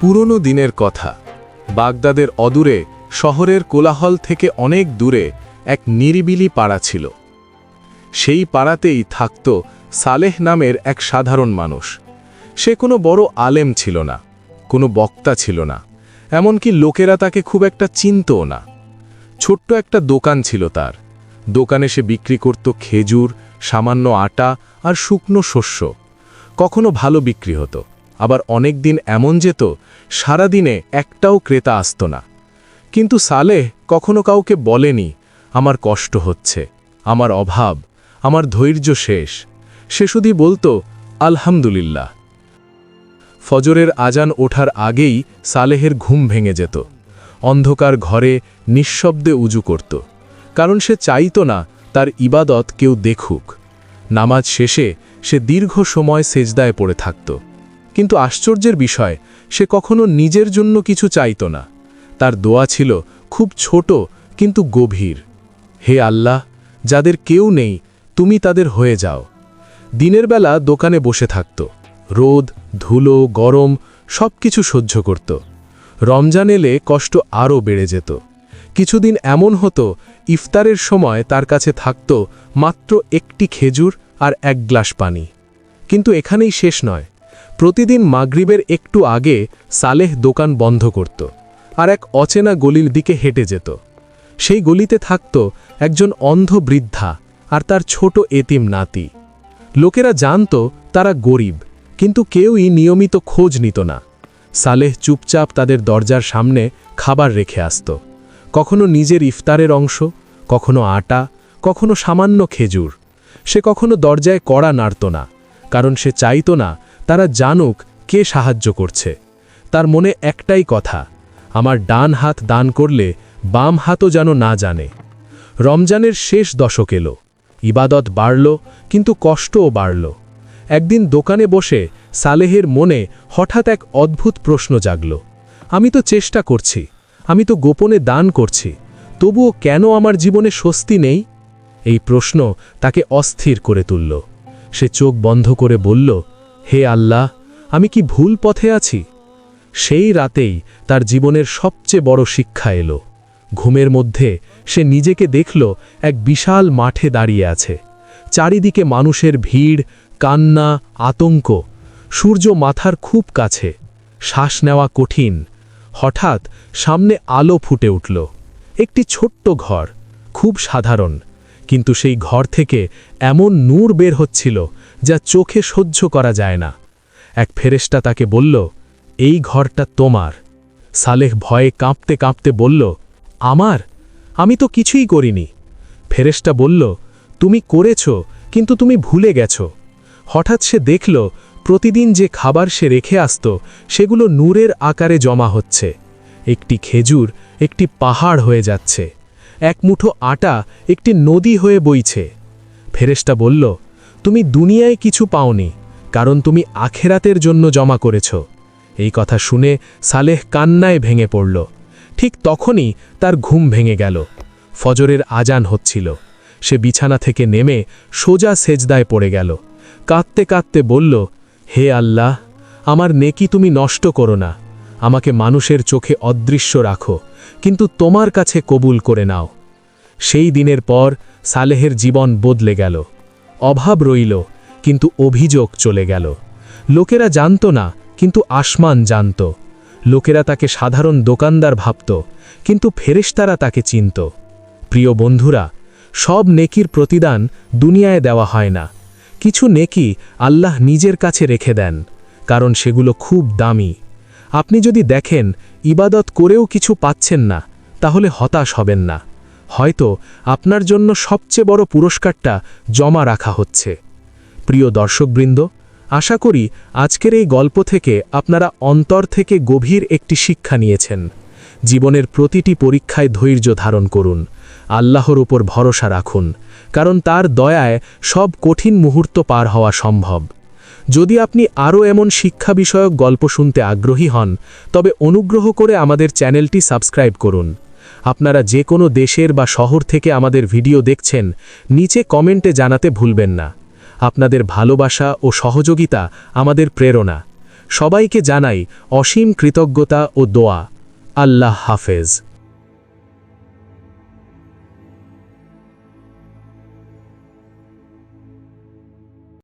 পুরনো দিনের কথা। বাগদাদের অদূরে, শহরের কোলাহল থেকে অনেক দূরে এক নিরিবিলি পাড়া ছিল। সেই পাড়াতেই থাকত সালেহ নামের এক সাধারণ মানুষ। সে কোনো বড় আলেম ছিল না, কোনো বক্তা ছিল না, এমনকি লোকেরা তাকে খুব একটা চিনতও না। ছোট্ট একটা দোকান ছিল তার। দোকানে সে বিক্রি করত খেজুর, সামান্য আটা আর শুকনো শস্য। কখনো ভালো বিক্রি হতো। আবার অনেক দিন এমন যেত, সারাদিনে একটাও ক্রেতা আসত না। কিন্তু সালেহ কখনো কাউকে বলেনি, আমার কষ্ট হচ্ছে, আমার অভাব, আমার ধৈর্য শেষ। সে শুধুই বলতো, আলহামদুলিল্লাহ। ফজরের আজান ওঠার আগেই সালেহের ঘুম ভেঙে যেত। অন্ধকার ঘরে নিঃশব্দে উজু করত, কারণ সে চাইত না তার ইবাদত কেউ দেখুক। নামাজ শেষে সে দীর্ঘ সময় সেজদায় পড়ে থাকত। কিন্তু আশ্চর্যের বিষয়, সে কখনো নিজের জন্য কিছু চাইত না। তার দোয়া ছিল খুব ছোট কিন্তু গভীর। হে আল্লাহ, যাদের কেউ নেই, তুমি তাদের হয়ে যাও। দিনের বেলা দোকানে বসে থাকত। রোদ, ধুলো, গরম সব কিছু সহ্য করত। রমজান এলে কষ্ট আরও বেড়ে যেত। কিছুদিন এমন হতো, ইফতারের সময় তার কাছে থাকত মাত্র একটি খেজুর আর এক গ্লাস পানি। কিন্তু এখানেই শেষ নয়। প্রতিদিন মাগরিবের একটু আগে সালেহ দোকান বন্ধ করত আর এক অচেনা গলির দিকে হেঁটে যেত। সেই গলিতে থাকত একজন অন্ধ বৃদ্ধা আর তার ছোট এতিম নাতি। লোকেরা জানত তারা গরিব, কিন্তু কেউই নিয়মিত খোঁজ নিত না। সালেহ চুপচাপ তাদের দরজার সামনে খাবার রেখে আসত। কখনো নিজের ইফতারের অংশ, কখনো আটা, কখনো সামান্য খেজুর। সে কখনো দরজায় কড়া নাড়ত না, কারণ সে চাইত না তারা জানুক কে সাহায্য করছে। তার মনে একটাই কথা, আমার ডান হাত দান করলে বাম হাতও যেন না জানে। রমজানের শেষ দশক এলো, ইবাদত বাড়ল, কিন্তু কষ্টও বাড়ল। একদিন দোকানে বসে সালেহের মনে হঠাৎ এক অদ্ভুত প্রশ্ন জাগল, আমি তো চেষ্টা করছি, আমি তো গোপনে দান করছি, তবুও কেন আমার জীবনে স্বস্তি নেই? এই প্রশ্ন তাকে অস্থির করে তুলল। সে চোখ বন্ধ করে বলল হে আল্লাহ, আমি কি ভুল পথে আছি? সেই রাতেই তার জীবনের সবচেয়ে বড় শিক্ষা এলো। ঘুমের মধ্যে সে নিজেকে দেখল এক বিশাল মাঠে দাঁড়িয়ে আছে। চারিদিকে মানুষের ভিড়, কান্না, আতঙ্ক, সূর্য মাথার খুব কাছে। শ্বাস নেওয়া কঠিন। হঠাৎ সামনে আলো ফুটে উঠল। একটি ছোট্ট ঘর, খুব সাধারণ, কিন্তু সেই ঘর থেকে এমন নূর বের হচ্ছিল যা চোখে সহ্য করা যায় না। এক ফেরেশতা তাকে বলল, এই ঘরটা তোমার। সালেহ ভয়ে কাঁপতে কাঁপতে বলল, আমার? আমি তো কিছুই করিনি। ফেরেশটা বলল, তুমি করেছ, কিন্তু তুমি ভুলে গেছ। হঠাৎ সে দেখল, প্রতিদিন যে খাবার সে রেখে আসত, সেগুলো নূরের আকারে জমা হচ্ছে। একটি খেজুর, একটি পাহাড় হয়ে যাচ্ছে। এক মুঠো আটা একটি নদী হয়ে বইছে। ফেরেশটা বলল তুমি দুনিয়ায় কিছু পাওনি, কারণ তুমি আখেরাতের জন্য জমা করেছ। এই কথা শুনে সালেহ কান্নায় ভেঙে পড়ল। ঠিক তখনই তার ঘুম ভেঙে গেল। ফজরের আজান হচ্ছিল। সে বিছানা থেকে নেমে সোজা সেজদায় পড়ে গেল। কাঁদতে কাঁদতে বলল, হে আল্লাহ, আমার নেকি তুমি নষ্ট করো না। আমাকে মানুষের চোখে অদৃশ্য রাখো, কিন্তু তোমার কাছে কবুল করে নাও। সেই দিনের পর সালেহের জীবন বদলে গেল। অভাব রইল, কিন্তু অভিযোগ চলে গেল। লোকেরা জানত না, কিন্তু আসমান জানত। লোকেরা তাকে সাধারণ দোকানদার ভাবত, কিন্তু ফেরেশতারা তাকে চিনত। প্রিয় বন্ধুরা, সব নেকির প্রতিদান দুনিয়ায় দেওয়া হয় না। কিছু নেকি আল্লাহ নিজের কাছে রেখে দেন, কারণ সেগুলো খুব দামি। আপনি যদি দেখেন, ইবাদত করেও কিছু পাচ্ছেন না, তাহলে হতাশ হবেন না। হয়তো আপনার জন্য সবচেয়ে বড় পুরস্কারটা জমা রাখা হচ্ছে। প্রিয় দর্শকবৃন্দ, আশা করি আজকের এই গল্প থেকে আপনারা অন্তর থেকে গভীর একটি শিক্ষা নিয়েছেন। জীবনের প্রতিটি পরীক্ষায় ধৈর্য ধারণ করুন। আল্লাহর উপর ভরসা রাখুন, কারণ তার দয়ায় সব কঠিন মুহূর্ত পার হওয়া সম্ভব। যদি আপনি আরও এমন শিক্ষা বিষয়ক গল্প শুনতে আগ্রহী হন, তবে অনুগ্রহ করে আমাদের চ্যানেলটি সাবস্ক্রাইব করুন। আপনারা যে কোনো দেশের বা শহর থেকে আমাদের ভিডিও দেখছেন, নিচে কমেন্টে জানাতে ভুলবেন না। আপনাদের ভালোবাসা ও সহযোগিতা আমাদের প্রেরণা। সবাইকে জানাই অসীম কৃতজ্ঞতা ও দোয়া। আল্লাহ হাফেজ।